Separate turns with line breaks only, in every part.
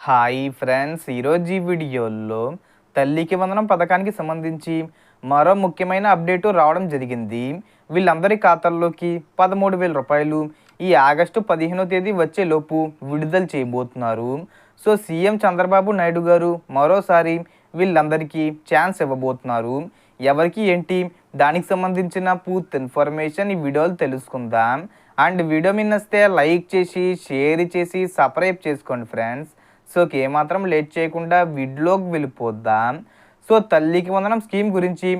Hi friends ఈరోజు ఈ వీడియోలో తల్లికి వందనం పథకానికి సంబంధించి మరో ముఖ్యమైన అప్డేటు రావడం జరిగింది. వీళ్ళందరి ఖాతాల్లోకి పదమూడు వేల రూపాయలు ఈ ఆగస్టు పదిహేనో తేదీ వచ్చేలోపు విడుదల చేయబోతున్నారు. సో సీఎం చంద్రబాబు నాయుడు గారు మరోసారి వీళ్ళందరికీ ఛాన్స్ ఇవ్వబోతున్నారు. ఎవరికి ఏంటి దానికి సంబంధించిన పూర్తి ఇన్ఫర్మేషన్ ఈ వీడియోలు తెలుసుకుందాం. అండ్ వీడియో మిన్నస్తే లైక్ చేసి షేర్ చేసి సబ్స్క్రైబ్ చేసుకోండి ఫ్రెండ్స్. సో ఏమాత్రం లేట్ చేయకుండా విడ్లోకి వెళ్ళిపోద్దాం? సో తల్లికి వందనం స్కీమ్ గురించి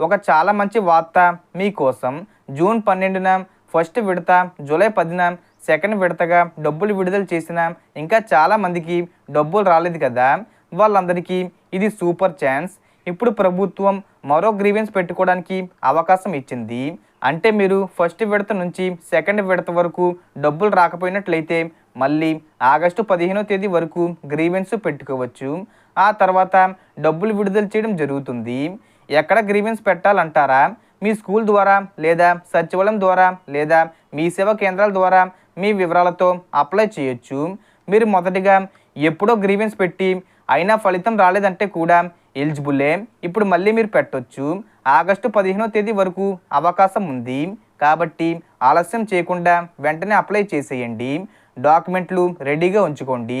ఒక చాలా మంచి వార్త మీకోసం జూన్ పన్నెండున ఫస్ట్ విడత జూలై పదిన సెకండ్ విడతగా డబ్బులు విడుదల చేసిన ఇంకా చాలామందికి డబ్బులు రాలేదు కదా? వాళ్ళందరికీ ఇది సూపర్ ఛాన్స్. ఇప్పుడు ప్రభుత్వం మరో గ్రీవెన్స్ పెట్టుకోవడానికి అవకాశం ఇచ్చింది. అంటే మీరు ఫస్ట్ విడత నుంచి సెకండ్ విడత వరకు డబ్బులు రాకపోయినట్లయితే మళ్ళీ ఆగస్టు పదిహేనో తేదీ వరకు గ్రీవెన్స్ పెట్టుకోవచ్చు. ఆ తర్వాత డబ్బులు విడుదల చేయడం జరుగుతుంది. ఎక్కడ గ్రీవెన్స్ పెట్టాలంటారా? మీ స్కూల్ ద్వారా లేదా సచివాలయం ద్వారా లేదా మీ సేవా కేంద్రాల ద్వారా మీ వివరాలతో అప్లై చేయొచ్చు. మీరు మొదటిగా ఎప్పుడో గ్రీవెన్స్ పెట్టి అయినా ఫలితం రాలేదంటే కూడా ఎలిజిబులే. ఇప్పుడు మళ్ళీ మీరు పెట్టొచ్చు. ఆగస్టు పదిహేనో తేదీ వరకు అవకాశం ఉంది. కాబట్టి ఆలస్యం చేయకుండా వెంటనే అప్లై చేసేయండి. డాక్యుమెంట్లు రెడీగా ఉంచుకోండి.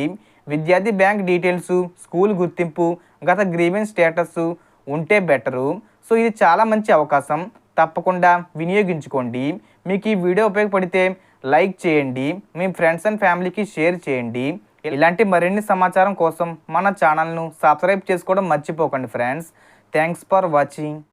విద్యార్థి బ్యాంక్ డీటెయిల్స్ స్కూల్ గుర్తింపు గత గ్రీవెన్స్ స్టేటస్ ఉంటే బెటరు. సో ఇది చాలా మంచి అవకాశం. తప్పకుండా వినియోగించుకోండి. మీకు ఈ వీడియో ఉపయోగపడితే లైక్ చేయండి. మీ ఫ్రెండ్స్ అండ్ ఫ్యామిలీకి షేర్ చేయండి. ఇలాంటి మరిన్ని సమాచారం కోసం మన ఛానల్ను సబ్స్క్రైబ్ చేసుకోవడం మర్చిపోకండి ఫ్రెండ్స్. Thanks for watching.